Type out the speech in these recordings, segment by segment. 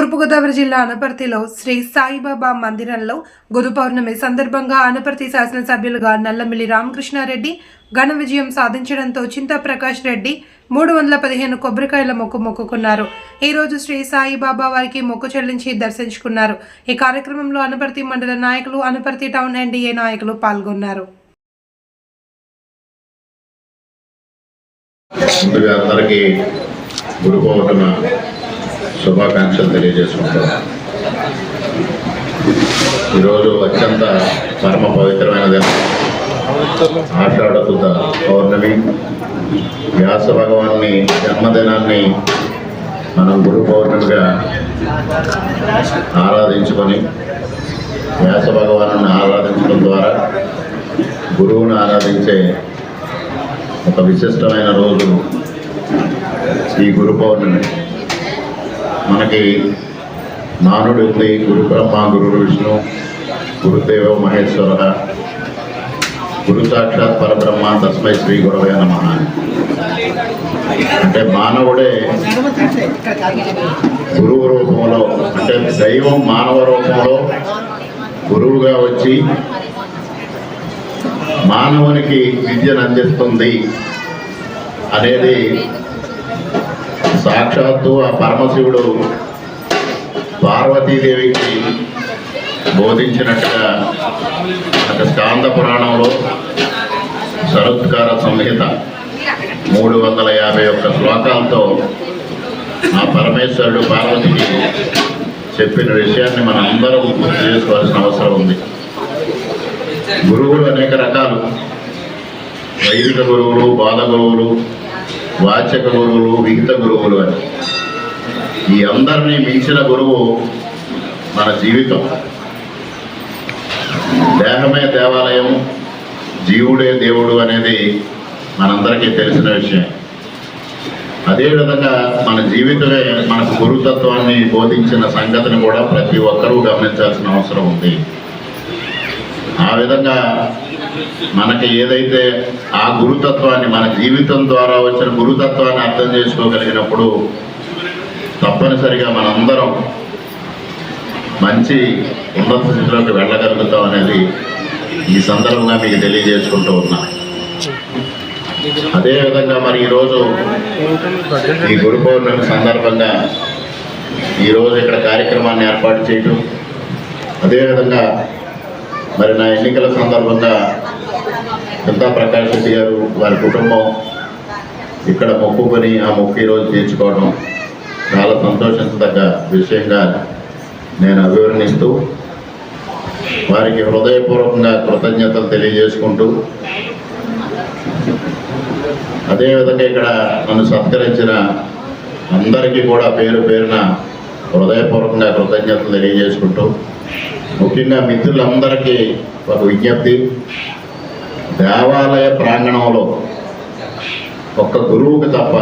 తూర్పుగోదావరి జిల్లా అనపర్తిలో శ్రీ సాయిబాబా మందిరంలో గురు పౌర్ణమి సందర్భంగా అనపర్తి శాసనసభ్యులుగా నల్లమిల్లి రామకృష్ణారెడ్డి ఘన విజయం సాధించడంతో చింతా ప్రకాష్ రెడ్డి మూడు వందల పదిహేను కొబ్బరికాయల మొక్కు మొక్కుకున్నారు. ఈ రోజు శ్రీ సాయిబాబా వారికి మొక్కు చెల్లించి దర్శించుకున్నారు. ఈ కార్యక్రమంలో అనపర్తి మండల నాయకులు అనపర్తి టౌన్ ఎన్డీఏ నాయకులు పాల్గొన్నారు. ముందుగా అందరికీ గురు శుభాకాంక్షలు తెలియజేసుకుంటాం. ఈరోజు అత్యంత పరమ పవిత్రమైన దినం ఆషాఢ శుద్ధ పౌర్ణమి. వ్యాస భగవాన్ని జన్మదినాన్ని మనం గురు పౌర్ణమిగా ఆరాధించుకొని వ్యాస భగవాను ఆరాధించడం ద్వారా గురువును ఆరాధించే ఒక విశిష్టమైన రోజు ఈ గురు పౌర్ణమి. మనకి నానుడు ఉంది గురు బ్రహ్మ గురు విష్ణు గురుదేవ మహేశ్వర గురు సాక్షాత్ పరబ్రహ్మ తస్మై శ్రీ గురవే నమ అంటే మానవుడే గురువు రూపంలో అంటే దైవం మానవ రూపంలో గురువుగా వచ్చి మానవునికి విద్యను అందిస్తుంది అనేది సాక్షాత్తు ఆ పరమశివుడు పార్వతీదేవికి బోధించినట్టుగా ఒక స్కాంద పురాణంలో శరత్కార సంహిత మూడు వందల యాభై ఒక్క శ్లోకాలతో ఆ పరమేశ్వరుడు పార్వతికి చెప్పిన విషయాన్ని మనం అందరం గుర్తు చేసుకోవాల్సిన అవసరం ఉంది. గురువులు అనేక రకాలు. వైదిక గురువులు బాల గురువులు వాచక గురువులు విహిత గురువులు అని. ఈ అందరినీ మించిన గురువు మన జీవితం. దేహమే దేవాలయం జీవుడే దేవుడు అనేది మనందరికీ తెలిసిన విషయం. అదేవిధంగా మన జీవితమే మనకు గురుతత్వాన్ని బోధించిన సంగతిని కూడా ప్రతి ఒక్కరూ గమనించాల్సిన అవసరం ఉంది. ఆ విధంగా మనకి ఏదైతే ఆ గురుతత్వాన్ని మన జీవితం ద్వారా వచ్చిన గురుతత్వాన్ని అర్థం చేసుకోగలిగినప్పుడు తప్పనిసరిగా మనందరం మంచి ఉన్నత స్థితిలోకి వెళ్ళగలుగుతాం అనేది ఈ సందర్భంగా మీకు తెలియజేసుకుంటూ ఉన్నా. అదేవిధంగా మరి ఈరోజు ఈ గురు పౌర్ణమి సందర్భంగా ఈరోజు ఇక్కడ కార్యక్రమాన్ని ఏర్పాటు చేయటం అదేవిధంగా మరి నా ఎన్నికల సందర్భంగా చింతా ప్రకాష్ రెడ్డి గారు వారి కుటుంబం ఇక్కడ మొక్కుకొని ఆ మొక్కు ఈరోజు తీర్చుకోవడం చాలా సంతోషించదగ్గ విషయంగా నేను అభివర్ణిస్తూ వారికి హృదయపూర్వకంగా కృతజ్ఞతలు తెలియజేసుకుంటూ అదేవిధంగా ఇక్కడ నన్ను సత్కరించిన అందరికీ కూడా పేరు పేరున హృదయపూర్వకంగా కృతజ్ఞతలు తెలియజేసుకుంటూ ముఖ్యంగా మిత్రులందరికీ ఒక విజ్ఞప్తి. దేవాలయ ప్రాంగణంలో ఒక్క గురువుకి తప్ప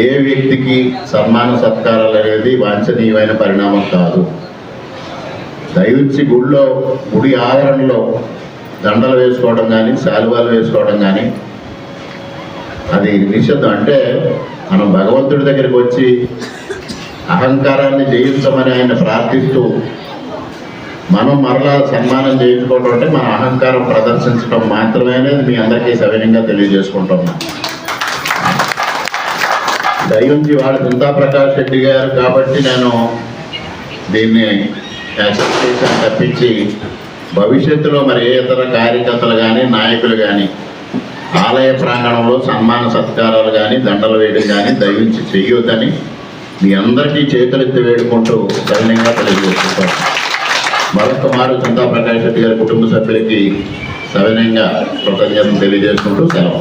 ఏ వ్యక్తికి సన్మాన సత్కారాలు అనేది వాంఛనీయమైన పరిణామం కాదు. దయవుచ్చి గుడిలో గుడి ఆవరణలో దండలు వేసుకోవడం కానీ శాలువాలు వేసుకోవడం కానీ అది నిషిద్ధం. అంటే మనం భగవంతుడి దగ్గరికి వచ్చి అహంకారాన్ని జయించమని ఆయన ప్రార్థిస్తూ మనం మరలా సన్మానం చేయించుకోవడం అంటే మన అహంకారం ప్రదర్శించడం మాత్రమే అనేది మీ అందరికీ సవినంగా తెలియజేసుకుంటున్నాం. దయించి వాడు చింతా ప్రకాష్ రెడ్డి గారు కాబట్టి నేను దీన్ని యాక్సెప్ట్ చేశాను తప్పించి భవిష్యత్తులో మరి ఏ ఇతర కార్యకర్తలు కానీ నాయకులు కానీ ఆలయ ప్రాంగణంలో సన్మాన సత్కారాలు కానీ దండలు వేయడం కానీ దయించి చెయ్యొద్దని మీ అందరికీ చేతులెత్తి వేడుకుంటూ సవినంగా తెలియజేసుకుంటాను మరొక మారు చింతా ప్రకాష్ రెడ్డి గారి కుటుంబ సభ్యులకి సవినయంగా కృతజ్ఞతలు తెలియజేసుకుంటూ సెలవు.